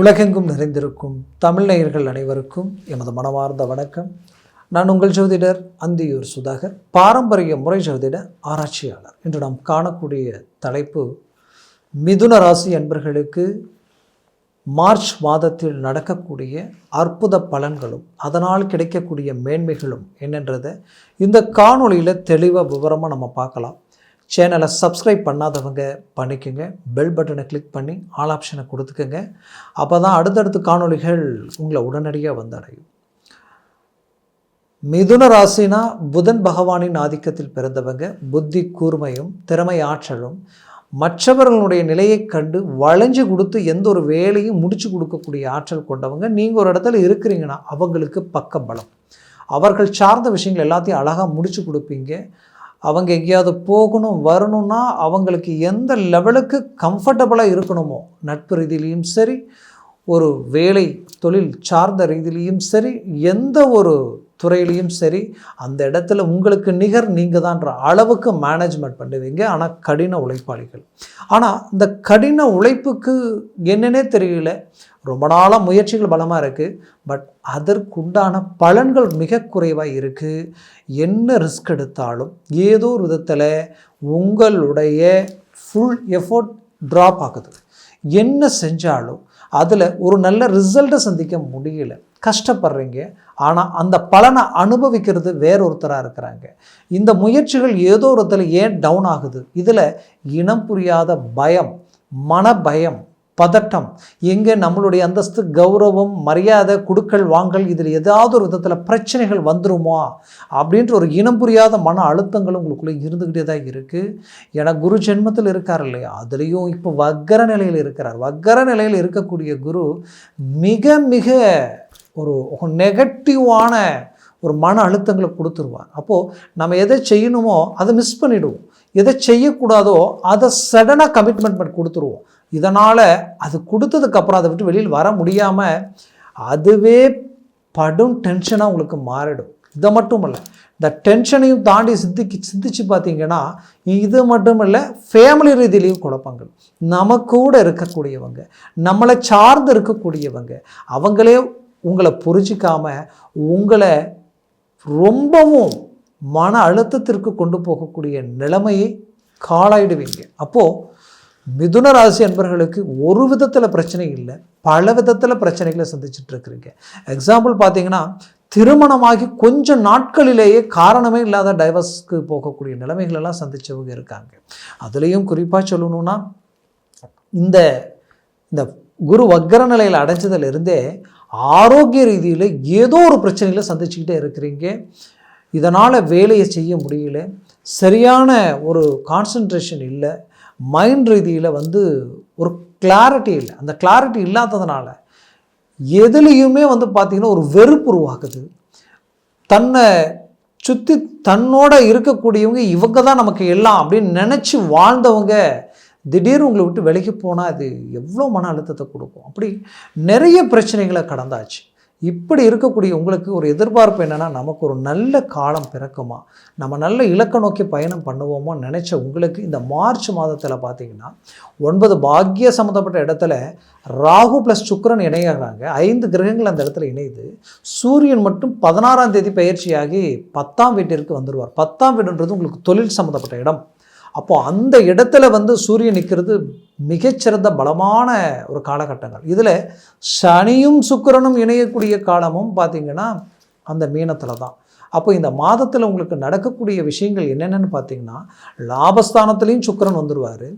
உலகெங்கும் நிறைந்திருக்கும் தமிழ் நேயர்கள் அனைவருக்கும் எமது மனமார்ந்த வணக்கம். நான் உங்கள் ஜோதிடர் அந்தியூர் சுதாகர் பாரம்பரிய முறை ஜோதிட ஆராய்ச்சியாளர். இன்று நாம் காணக்கூடிய தலைப்பு மிதுன ராசி அன்பர்களுக்கு மார்ச் மாதத்தில் நடக்கக்கூடிய அற்புத பலன்களும் அதனால் கிடைக்கக்கூடிய மேன்மைகளும் என்னன்றதை இந்த காணொளியில் தெளிவாக விவரமாக நம்ம பார்க்கலாம். சேனலை சப்ஸ்கிரைப் பண்ணாதவங்க பண்ணிக்கோங்க. பெல் பட்டனை கிளிக் பண்ணி ஆல் ஆப்ஷனை கொடுத்துக்கோங்க. அப்போ தான் அடுத்தடுத்த காணொளிகள் உங்களை உடனடியாக வந்தடையும். மிதுன ராசினா புதன் பகவானின் ஆதிக்கத்தில் பிறந்தவங்க. புத்தி கூர்மையும் திறமை ஆற்றலும் மற்றவர்களுடைய நிலையை கண்டு வளைஞ்சு கொடுத்து எந்த ஒரு வேலையும் முடிச்சு கொடுக்கக்கூடிய ஆற்றல் கொண்டவங்க. நீங்கள் ஒரு இடத்துல இருக்கிறீங்கன்னா அவங்களுக்கு பக்க பலம். அவர்கள் சார்ந்த விஷயங்கள் எல்லாத்தையும் அழகாக முடிச்சு கொடுப்பீங்க. அவங்க எங்கேயாவது போகணும் வரணும்னா அவங்களுக்கு எந்த லெவலுக்கு கம்ஃபர்டபுளாக இருக்கணுமோ நட்பு ரீதியிலையும் சரி ஒரு வேலை தொழில் சார்ந்த ரீதியிலையும் சரி எந்த ஒரு துறையிலையும் சரி அந்த இடத்துல உங்களுக்கு நிகர் நீங்கள் தான்ற அளவுக்கு மேனேஜ்மெண்ட் பண்ணுவீங்க. ஆனால் கடின உழைப்பாளிகள். ஆனால் இந்த கடின உழைப்புக்கு என்னன்னே தெரியல. ரொம்ப நாளாக முயற்சிகள் பலமாக இருக்குது பட் அதற்குண்டான பலன்கள் மிக குறைவாக இருக்குது என்ன ரிஸ்க் எடுத்தாலும் ஏதோ ஒரு விதத்தில் உங்களுடைய ஃபுல் எஃபோர்ட் ட்ராப் ஆகுது. என்ன செஞ்சாலும் அதில் ஒரு நல்ல ரிசல்ட்டை சந்திக்க முடியல. கஷ்டப்படுறீங்க. ஆனால் அந்த பலனை அனுபவிக்கிறது வேறொருத்தராக இருக்கிறாங்க. இந்த முயற்சிகள் ஏதோ ஒருத்தர் ஏன் டவுன் ஆகுது? இதில் இனம் புரியாத பயம் மன பயம் பதட்டம் எங்கே நம்மளுடைய அந்தஸ்து கௌரவம் மரியாதை குடுக்கல் வாங்கல் இதில் ஏதாவது ஒரு விதத்தில் பிரச்சனைகள் வந்துருமா? அப்படின்ற ஒரு இனம் புரியாத மன அழுத்தங்கள் உங்களுக்குள்ளே இருந்துக்கிட்டே தான் இருக்குது ஏன்னா குரு ஜென்மத்தில் இருக்கார் இல்லையா? அதுலேயும் இப்போ வக்கர நிலையில் இருக்கிறார். வக்கர நிலையில் இருக்கக்கூடிய குரு மிக மிக ஒரு நெகட்டிவான ஒரு மன அழுத்தங்களை கொடுத்துருவார். அப்போது நம்ம எதை செய்யணுமோ அதை மிஸ் பண்ணிவிடுவோம் எதை செய்யக்கூடாதோ அதை சடனாக கமிட்மெண்ட் பண்ணி கொடுத்துருவோம். இதனால் அது கொடுத்ததுக்கப்புறம் அதை விட்டு வெளியில் வர முடியாமல் அதுவே படும் டென்ஷனாக உங்களுக்கு மாறிடும். இதை மட்டும் இல்லை இந்த டென்ஷனையும் தாண்டி சிந்திக்கு சிந்திச்சு பார்த்தீங்கன்னா இது மட்டும் இல்லை ஃபேமிலி ரீதியிலையும் குழப்பங்கள். நம்ம கூட இருக்கக்கூடியவங்க நம்மளை சார்ந்து இருக்கக்கூடியவங்க அவங்களே உங்களை புரிஞ்சிக்காமல் உங்களை ரொம்பவும் மன அழுத்தத்திற்கு கொண்டு போகக்கூடிய நிலைமையை காலாயிடுவீங்க. அப்போது மிதுன ராசி அன்பர்களுக்கு ஒரு விதத்தில் பிரச்சனை இல்லை. பல விதத்தில் பிரச்சனைகளை சந்திச்சுட்டு இருக்கிறீங்க. எக்ஸாம்பிள் பார்த்தீங்கன்னா திருமணமாகி கொஞ்சம் நாட்களிலேயே காரணமே இல்லாத டைவர்ஸ்க்கு போகக்கூடிய நிலைமைகளெல்லாம் சந்தித்தவங்க இருக்காங்க. அதுலேயும் குறிப்பாக சொல்லணும்னா இந்த இந்த குரு வக்கர நிலையில் அடைஞ்சதுலேருந்தே ஆரோக்கிய ரீதியில் ஏதோ ஒரு பிரச்சனைகளை சந்திச்சுக்கிட்டே இருக்கிறீங்க. இதனால் வேலையை செய்ய முடியல. சரியான ஒரு கான்சன்ட்ரேஷன் இல்லை. மைண்ட் ரீதியில் வந்து ஒரு கிளாரிட்டி இல்லை. அந்த கிளாரிட்டி இல்லாததுனால எதுலேயுமே வந்து பார்த்திங்கன்னா ஒரு வெறுப்பு உருவாக்குது. தன்னை சுற்றி தன்னோட இருக்கக்கூடியவங்க இவங்க தான் நமக்கு எல்லாம் அப்படின்னு நினச்சி வாழ்ந்தவங்க திடீர்னு உங்களை விட்டு விலகி போனால் அது எவ்வளோ மன அழுத்தத்தை கொடுக்கும்? அப்படி நிறைய பிரச்சனைகளை கடந்தாச்சு. இப்படி இருக்கக்கூடிய உங்களுக்கு ஒரு எதிர்பார்ப்பு என்னென்னா நமக்கு ஒரு நல்ல காலம் பிறக்குமா? நம்ம நல்ல இலக்க நோக்கி பயணம் பண்ணுவோமோ நினச்ச உங்களுக்கு இந்த மார்ச் மாதத்தில் பார்த்தீங்கன்னா ஒன்பது பாக்கிய சம்மந்தப்பட்ட இடத்துல ராகு ப்ளஸ் சுக்கரன் இணையாகிறாங்க ஐந்து கிரகங்கள் அந்த இடத்துல இணையுது. சூரியன் மட்டும் பதினாறாம் தேதி பயிற்சியாகி பத்தாம் வீட்டிற்கு வந்துடுவார் பத்தாம் வீடுன்றது உங்களுக்கு தொழில் சம்மந்தப்பட்ட இடம். அப்போது அந்த இடத்துல வந்து சூரியன் நிற்கிறது மிகச்சிறந்த பலமான ஒரு காலகட்டங்கள். இதில் சனியும் சுக்கரனும் இணையக்கூடிய காலமும் பார்த்திங்கன்னா அந்த மீனத்தில் தான். அப்போ இந்த மாதத்தில் உங்களுக்கு நடக்கக்கூடிய விஷயங்கள் என்னென்னு பார்த்தீங்கன்னா லாபஸ்தானத்துலேயும் சுக்கிரன் வந்துடுவார்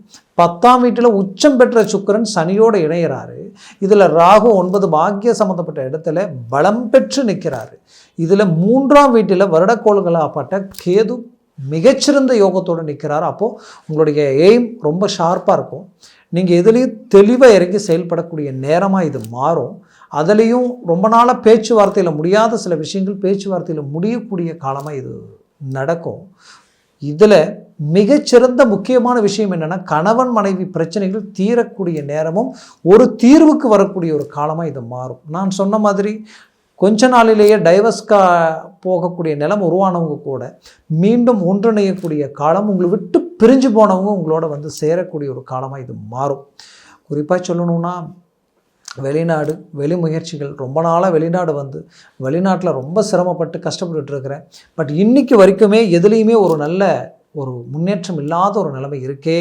பத்தாம் வீட்டில் உச்சம் பெற்ற சுக்கிரன் சனியோடு இணையிறாரு. இதில் ராகு ஒன்பது பாக்கிய சம்மந்தப்பட்ட இடத்துல பலம் பெற்று நிற்கிறாரு இதில் மூன்றாம் வீட்டில் வருடக்கோள்களாகப்பட்ட கேது மிகச்சிறந்த யோகத்தோடு நிற்கிறார். அப்போது உங்களுடைய எய்ம் ரொம்ப ஷார்ப்பாக இருக்கும். நீங்கள் எதுலேயும் தெளிவாக இறங்கி செயல்படக்கூடிய நேரமாக இது மாறும். அதுலேயும் ரொம்ப நாளாக பேச்சுவார்த்தையில் முடியாத சில விஷயங்கள் பேச்சுவார்த்தையில் முடியக்கூடிய காலமாக இது நடக்கும். இதில் மிகச்சிறந்த முக்கியமான விஷயம் என்னென்னா கணவன் மனைவி பிரச்சனைகள் தீரக்கூடிய நேரமும் ஒரு தீர்வுக்கு வரக்கூடிய ஒரு காலமாக இது மாறும். நான் சொன்ன மாதிரி கொஞ்ச நாளிலேயே டைவர்ஸ்கா போகக்கூடிய நிலம் உருவானவங்க கூட மீண்டும் ஒன்றிணையக்கூடிய காலம் உங்களை விட்டு பிரிஞ்சு போனவங்க உங்களோட வந்து சேரக்கூடிய ஒரு காலமாக இது மாறும். குறிப்பாக சொல்லணும்னா வெளிநாடு வெளி முயற்சிகள் ரொம்ப நாளாக வெளிநாடு வந்து வெளிநாட்டில் ரொம்ப சிரமப்பட்டு கஷ்டப்பட்டுட்டு இருக்கிறேன். பட் இன்னைக்கு வரைக்குமே எதுலேயுமே ஒரு நல்ல ஒரு முன்னேற்றம் இல்லாத ஒரு நிலைமை இருக்கே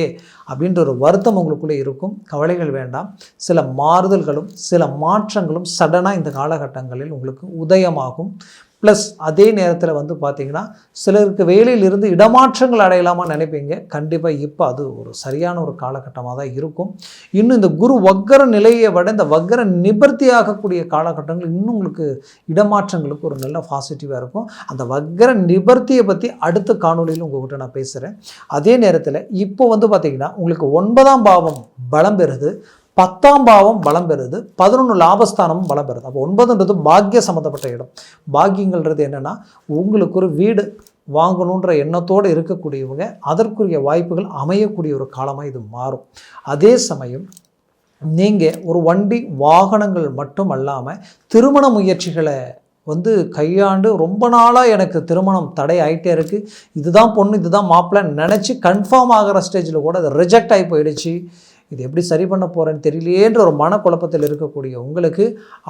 அப்படின்ற ஒரு வருத்தம் உங்களுக்குள்ளே இருக்கும். கவலைகள் வேண்டாம். சில மாறுதல்களும் சில மாற்றங்களும் சடனாக இந்த காலகட்டங்களில் உங்களுக்கு உதயமாகும். ப்ளஸ் அதே நேரத்தில் வந்து பார்த்திங்கன்னா சிலருக்கு வேலையிலிருந்து இடமாற்றங்கள் அடையலாமா நினைப்பீங்க. கண்டிப்பாக இப்போ அது ஒரு சரியான ஒரு காலகட்டமாக தான் இருக்கும். இன்னும் இந்த குரு வக்கர நிலையை விட இந்த வக்கர நிபர்த்தி ஆகக்கூடிய காலகட்டங்கள் இன்னும் உங்களுக்கு இடமாற்றங்களுக்கு ஒரு நல்ல பாசிட்டிவாக இருக்கும். அந்த வக்கர நிபர்த்தியை பற்றி அடுத்த காணொலியில் உங்கள்கிட்ட நான் பேசுகிறேன் அதே நேரத்தில் இப்போ வந்து பார்த்திங்கன்னா உங்களுக்கு ஒன்பதாம் பாவம் பலம் பெறுது. பத்தாம் பாவம் பலம் பெறுது பதினொன்று லாபஸ்தானமும் பலம் பெறுது. அப்போ ஒன்பதுன்றது பாக்கிய சம்மந்தப்பட்ட இடம். பாக்கியங்கள்ன்றது என்னென்னா உங்களுக்கு ஒரு வீடு வாங்கணுன்ற எண்ணத்தோடு இருக்கக்கூடியவங்க அதற்குரிய வாய்ப்புகள் அமையக்கூடிய ஒரு காலமாக இது மாறும். அதே சமயம் நீங்கள் ஒரு வண்டி வாகனங்கள் மட்டும் அல்லாமல் திருமண முயற்சிகளை வந்து கையாண்டு ரொம்ப நாளாக எனக்கு திருமணம் தடை ஆகிட்டே இருக்குது இதுதான் பொண்ணு இதுதான் மாப்பிள்ளை நினச்சி கன்ஃபார்ம் ஆகிற ஸ்டேஜில் கூட அது ரிஜெக்ட் ஆகி போயிடுச்சு. இது எப்படி சரி பண்ண போகிறேன்னு தெரியலையேன்ற ஒரு மனக்குழப்பத்தில் இருக்கக்கூடிய உங்களுக்கு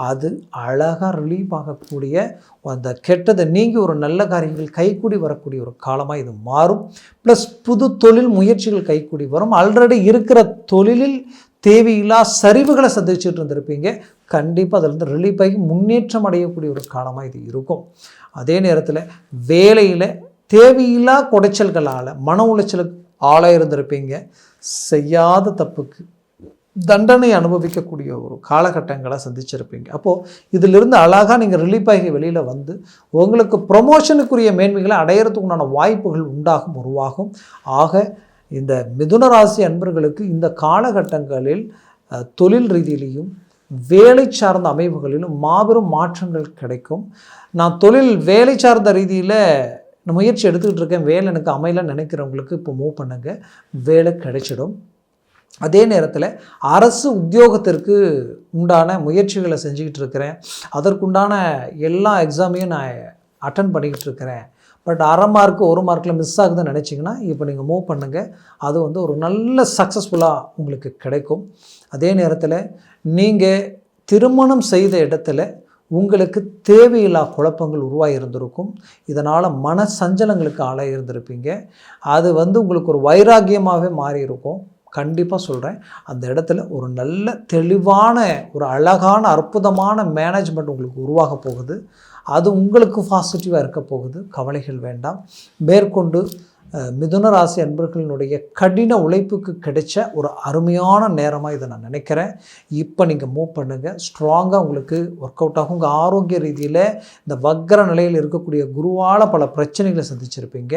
அது அழகாக ரிலீஃப் ஆகக்கூடிய அந்த கெட்டதை நீங்கி ஒரு நல்ல காரியங்கள் கைக்கூடி வரக்கூடிய ஒரு காலமாக இது மாறும். ப்ளஸ் புது தொழில் முயற்சிகள் கைக்கூடி வரும். ஆல்ரெடி இருக்கிற தொழிலில் தேவையில்லா சரிவுகளை சந்திச்சுட்டு இருந்திருப்பீங்க. கண்டிப்பாக அதிலிருந்து ரிலீஃப் ஆகி முன்னேற்றம் அடையக்கூடிய ஒரு காலமாக இது இருக்கும். அதே நேரத்தில் வேலையில் தேவையில்லா குடைச்சல்களால் மன உளைச்சலுக்கு ஆளாக இருந்திருப்பீங்க. செய்யாத தப்புக்கு தண்டனை அனுபவிக்கக்கூடிய ஒரு காலகட்டங்களை சந்திச்சிருப்பீங்க. அப்போது இதிலிருந்து அழகாக நீங்கள் ரிலீஃப் ஆகி வெளியில் வந்து உங்களுக்கு ப்ரொமோஷனுக்குரிய மேன்மைகளை அடையிறதுக்கு உண்டான வாய்ப்புகள் உண்டாகும் உருவாகும். ஆக இந்த மிதுன ராசி அன்பர்களுக்கு இந்த காலகட்டங்களில் தொழில் ரீதியிலையும் வேலை சார்ந்த அமைப்புகளிலும் மாபெரும் மாற்றங்கள் கிடைக்கும். நான் தொழில் வேலை சார்ந்த ரீதியில் நான் முயற்சி எடுத்துக்கிட்டு இருக்கேன். வேலை எனக்கு அமையலன்னு நினைக்கிறவங்களுக்கு இப்போ மூவ் பண்ணுங்கள் வேலை கிடைச்சிடும். அதே நேரத்தில் அரசு உத்தியோகத்திற்கு உண்டான முயற்சிகளை செஞ்சுக்கிட்டு இருக்கிறேன். அதற்குண்டான எல்லா எக்ஸாமையும் நான் அட்டன் பண்ணிக்கிட்டு இருக்கிறேன். பட் அரை மார்க்கு ஒரு மார்க்கில் மிஸ் ஆகுதுன்னு நினச்சிங்கன்னா இப்போ நீங்கள் மூவ் பண்ணுங்கள் அது வந்து ஒரு நல்ல சக்ஸஸ்ஃபுல்லாக உங்களுக்கு கிடைக்கும். அதே நேரத்தில் நீங்கள் திருமணம் செய்த இடத்துல உங்களுக்கு தேவையில்லா குழப்பங்கள் உருவாகி இருந்திருக்கும் இதனால் மன சஞ்சலங்களுக்கு ஆளாக இருந்திருப்பீங்க அது வந்து உங்களுக்கு ஒரு வைராக்கியமாகவே மாறி இருக்கும் கண்டிப்பாக சொல்கிறேன் அந்த இடத்துல ஒரு நல்ல தெளிவான ஒரு அழகான அற்புதமான மேனேஜ்மெண்ட் உங்களுக்கு உருவாக போகுது. அது உங்களுக்கு பாசிட்டிவாக இருக்க போகுது. கவலைகள் வேண்டாம். மேற்கொண்டு மிதுன ராசி அன்பர்களினுடைய கடின உழைப்புக்கு கிடைச்ச ஒரு அருமையான நேரமாக இதை நான் நினைக்கிறேன். இப்போ நீங்கள் மூவ் பண்ணுங்கள் ஸ்ட்ராங்காக உங்களுக்கு ஒர்க் அவுட் ஆகும். உங்கள் ஆரோக்கிய ரீதியில் இந்த வக்கர நிலையில் இருக்கக்கூடிய குருவால் பல பிரச்சனைகளை சந்திச்சிருப்பீங்க.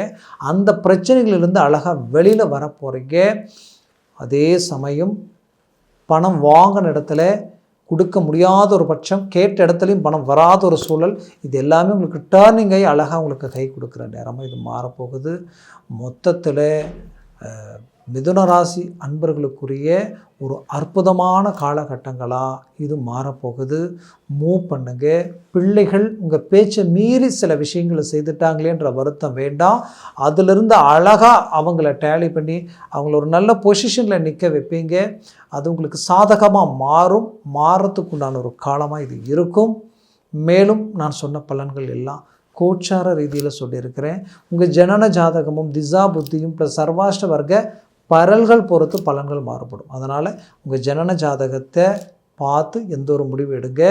அந்த பிரச்சனைகளிலிருந்து அழகாக வெளியில் வர போகிறீங்க அதே சமயம் பணம் வாங்கின இடத்துல கொடுக்க முடியாத ஒரு பட்சம் கேட்ட இடத்துலையும் பணம் வராத ஒரு சூழல் இது எல்லாமே உங்களுக்கு டேர்னிங்கை அழகாக உங்களுக்கு கை கொடுக்குற நேரமாக இது மாறப்போகுது. மொத்தத்தில் மிதுன ராசி அன்பர்களுக்குரிய ஒரு அற்புதமான காலகட்டங்களாக இது மாறப்போகுது. மூவ் பண்ணுங்க. பிள்ளைகள் உங்கள் பேச்சை மீறி சில விஷயங்களை செய்துட்டாங்களேன்ற வருத்தம் வேண்டாம். அதிலிருந்து அழகாக அவங்கள டேலி பண்ணி அவங்கள ஒரு நல்ல பொசிஷனில் நிற்க வைப்பீங்க. அது உங்களுக்கு சாதகமாக மாறும். மாறத்துக்குண்டான ஒரு காலமாக இது இருக்கும். மேலும் நான் சொன்ன பலன்கள் எல்லாம் கோச்சார ரீதியில் சொல்லியிருக்கிறேன். உங்கள் ஜனன ஜாதகமும் திசா புத்தியும் ப்ளஸ் சர்வாஷ்ட வர்க்க பரல்கள் பொறுத்து பலன்கள் மாறுபடும். அதனால் உங்கள் ஜனன ஜாதகத்தை பார்த்து எந்த ஒரு முடிவு எடுங்க.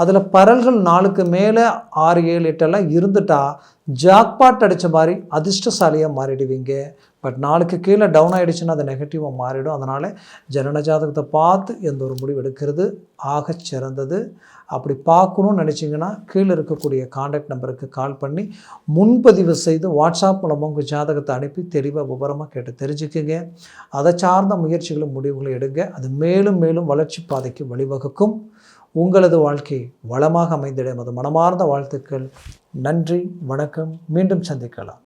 அதில் பரல்கள் நாளுக்கு மேலே ஆறு ஏழு எட்டெல்லாம் இருந்துட்டா ஜாக்பாட் அடித்த மாதிரி அதிர்ஷ்டசாலியாக மாறிடுவீங்க. பட் நாளுக்கு கீழே டவுன் ஆகிடுச்சுன்னா அது நெகட்டிவாக மாறிடும். அதனால் ஜனன ஜாதகத்தை பார்த்து எந்த ஒரு முடிவு எடுக்கிறது ஆகச் சிறந்தது. அப்படி பார்க்கணும்னு நினச்சிங்கன்னா கீழே இருக்கக்கூடிய காண்டாக்ட் நம்பருக்கு கால் பண்ணி முன்பதிவு செய்து வாட்ஸ்அப் மூலமாக உங்கள் ஜாதகத்தை அனுப்பி தெளிவாக விவரமாக கேட்டு தெரிஞ்சுக்குங்க. அதை சார்ந்த முயற்சிகளும் முடிவுகளும் எடுங்க. அது மேலும் மேலும் வளர்ச்சி பாதைக்கு வழிவகுக்கும். உங்களது வாழ்க்கை வளமாக அமைந்திட அது மனமார்ந்த வாழ்த்துக்கள். நன்றி வணக்கம். மீண்டும் சந்திக்கலாம்.